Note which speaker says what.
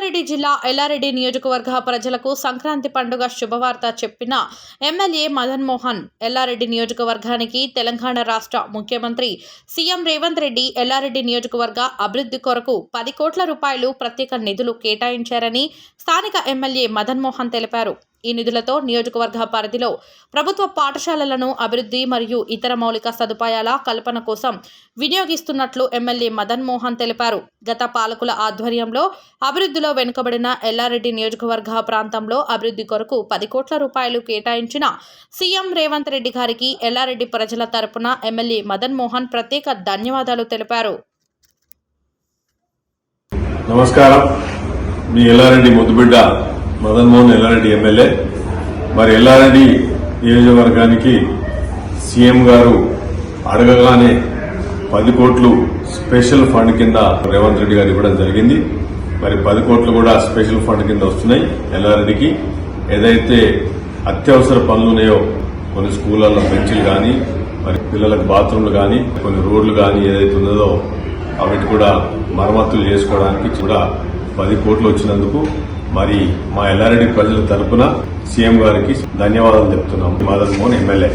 Speaker 1: రంగారెడ్డి జిల్లా ఎల్లారెడ్డి నియోజకవర్గ ప్రజలకు సంక్రాంతి పండుగ శుభవార్త చెప్పిన ఎమ్మెల్యే మదన్ మోహన్ ఎల్లారెడ్డి నియోజకవర్గానికి తెలంగాణ రాష్ట్ర ముఖ్యమంత్రి సీఎం రేవంత్ రెడ్డి ఎల్లారెడ్డి నియోజకవర్గ అభివృద్ధి కొరకు పది కోట్ల రూపాయలు ప్రత్యేక నిధులు కేటాయించారని స్థానిక ఎమ్మెల్యే మదన్ మోహన్ తెలిపారు. ఈ నిధులతో నియోజకవర్గ పరిధిలో ప్రభుత్వ పాఠశాలలను అభివృద్ధి మరియు ఇతర మౌలిక సదుపాయాల కల్పన కోసం వినియోగిస్తున్నట్లు ఎమ్మెల్యే మదన్ మోహన్ తెలిపారు. గత పాలకుల ఆధ్వర్యంలో అభివృద్ధిలో వెనుకబడిన ఎల్లారెడ్డి నియోజకవర్గ ప్రాంతంలో అభివృద్ధి కొరకు పది కోట్ల రూపాయలు కేటాయించిన సీఎం రేవంత్ రెడ్డి గారికి ఎల్లారెడ్డి ప్రజల తరపున ఎమ్మెల్యే మదన్ మోహన్ ప్రత్యేక ధన్యవాదాలు తెలిపారు.
Speaker 2: నమస్కారం. మీ ఎల్లారెడ్డి ముద్దుబిడ్డ మదన్మోహన్ ఎల్లారెడ్డి ఎమ్మెల్యే. మరి ఎల్లారెడ్డి నియోజకవర్గానికి సీఎం గారు అడగగానే పది కోట్లు స్పెషల్ ఫండ్ కింద రేవంత్ రెడ్డి గారు ఇవ్వడం జరిగింది. మరి పది కోట్లు కూడా స్పెషల్ ఫండ్ కింద వస్తున్నాయి ఎల్లారెడ్డికి. ఏదైతే అత్యవసర పనులు ఉన్నాయో కొన్ని స్కూళ్ళల్లో బెంచ్లు కానీ మరి పిల్లలకు బాత్రూమ్లు కానీ కొన్ని రోడ్లు కానీ ఏదైతే ఉన్నదో వాటి కూడా మరమ్మతులు చేసుకోవడానికి కూడా పది కోట్లు వచ్చినందుకు మరి మా ఎల్లారెడ్డి ప్రజల తరపున సీఎం గారికి ధన్యవాదాలు చెప్తున్నాం. మదన్ మోహన్ ఎమ్మెల్యే.